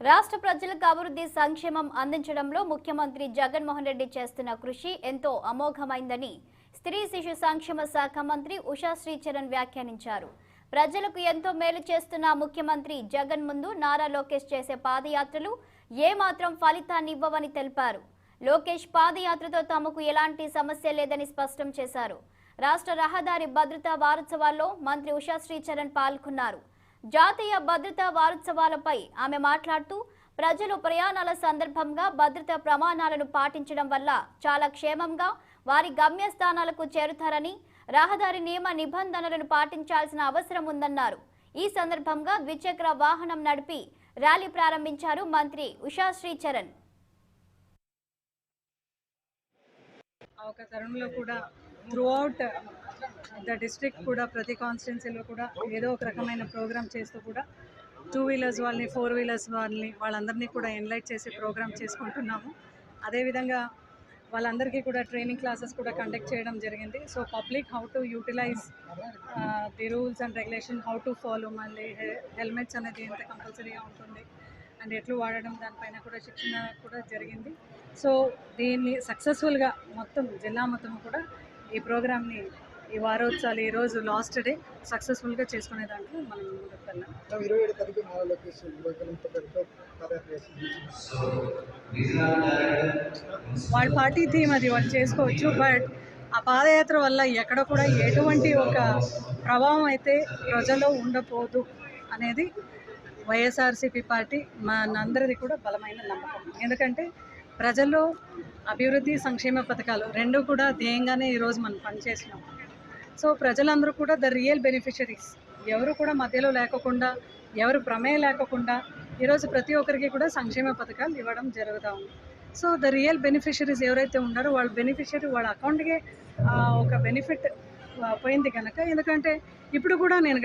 రాష్ట్ర ప్రజలకు అభివృద్ధి సంక్షేమం అందించడంలో ముఖ్యమంత్రి జగన్మోహన్ రెడ్డి చేస్తున్న కృషి ఎంతో అమోఘమైందని స్త్రీ శిశు సంక్షేమ శాఖ మంత్రి ఉషా శ్రీచరణ్ వ్యాఖ్యానించారు. ప్రజలకు ఎంతో మేలు చేస్తున్న ముఖ్యమంత్రి జగన్ ముందు నారా లోకేష్ చేసే పాదయాత్రలు ఏమాత్రం ఫలితాన్ని ఇవ్వవని తెలిపారు. లోకేష్ పాదయాత్రతో తమకు ఎలాంటి సమస్య లేదని స్పష్టం చేశారు. రాష్ట్ర రహదారి భద్రతా వారోత్సవాల్లో మంత్రి ఉషా శ్రీచరణ్ పాల్గొన్నారు. జాతీయ భద్రతా వారోత్సవాలపై ఆమె మాట్లాడుతూ ప్రజలు ప్రయాణాల సందర్భంగా భద్రతా ప్రమాణాలను పాటించడం వల్ల చాలా క్షేమంగా వారి గమ్యస్థానాలకు చేరుతారని రహదారి నియమ నిబంధనలను పాటించాల్సిన అవసరం ఉందన్నారు. ఈ సందర్భంగా ద్విచక్ర వాహనం నడిపి ర్యాలీ ప్రారంభించారు మంత్రి ఉషా శ్రీచరణ్. ఒక తరుణంలో కూడా త్రూఅవుట్ ద డిస్ట్రిక్ట్ కూడా ప్రతి కాన్స్టిట్యున్సీలో కూడా ఏదో ఒక రకమైన ప్రోగ్రామ్ చేస్తూ కూడా టూ వీలర్స్ వాళ్ళని ఫోర్ వీలర్స్ వాళ్ళని వాళ్ళందరినీ కూడా ఎన్లైట్ చేసి ప్రోగ్రామ్ చేసుకుంటున్నాము. అదేవిధంగా వాళ్ళందరికీ కూడా ట్రైనింగ్ క్లాసెస్ కూడా కండక్ట్ చేయడం జరిగింది. So public how to utilise the rules and regulation how to follow మళ్ళీ హెల్మెట్స్ అనేది ఎంత కంపల్సరీగా ఉంటుంది అండ్ ఎట్లు వాడడం దానిపైన కూడా శిక్షణ కూడా జరిగింది. సో దీన్ని సక్సెస్ఫుల్గా మొత్తం జిల్లా మొత్తం కూడా ఈ ప్రోగ్రామ్ని ఈ వారోత్సవాలు ఈరోజు లాస్ట్ డే సక్సెస్ఫుల్గా చేసుకునే దాంట్లో మనం వాళ్ళ. పార్టీ థీమ్ అది వాళ్ళు చేసుకోవచ్చు బట్ ఆ పాదయాత్ర వల్ల ఎక్కడ కూడా ఎటువంటి ఒక ప్రభావం అయితే ప్రజల్లో ఉండపోదు అనేది వైఎస్ఆర్సీపీ పార్టీ మనందరిది కూడా బలమైన నమ్మకం. ఎందుకంటే ప్రజల్లో అభివృద్ధి సంక్షేమ పథకాలు రెండు కూడా ధ్యేయంగానే ఈరోజు మనం పనిచేసినాం. సో ప్రజలందరూ కూడా ద రియల్ బెనిఫిషరీస్. ఎవరు కూడా మధ్యలో లేకుండా ఎవరు ప్రమేయం లేకుండా ఈరోజు ప్రతి ఒక్కరికి కూడా సంక్షేమ పథకాలు ఇవ్వడం జరుగుతూ ఉంది. సో ద రియల్ బెనిఫిషరీస్ ఎవరైతే ఉన్నారో వాళ్ళ బెనిఫిషరీ వాళ్ళ అకౌంట్కే ఒక బెనిఫిట్ పోయింది కనుక ఎందుకంటే ఇప్పుడు కూడా నేను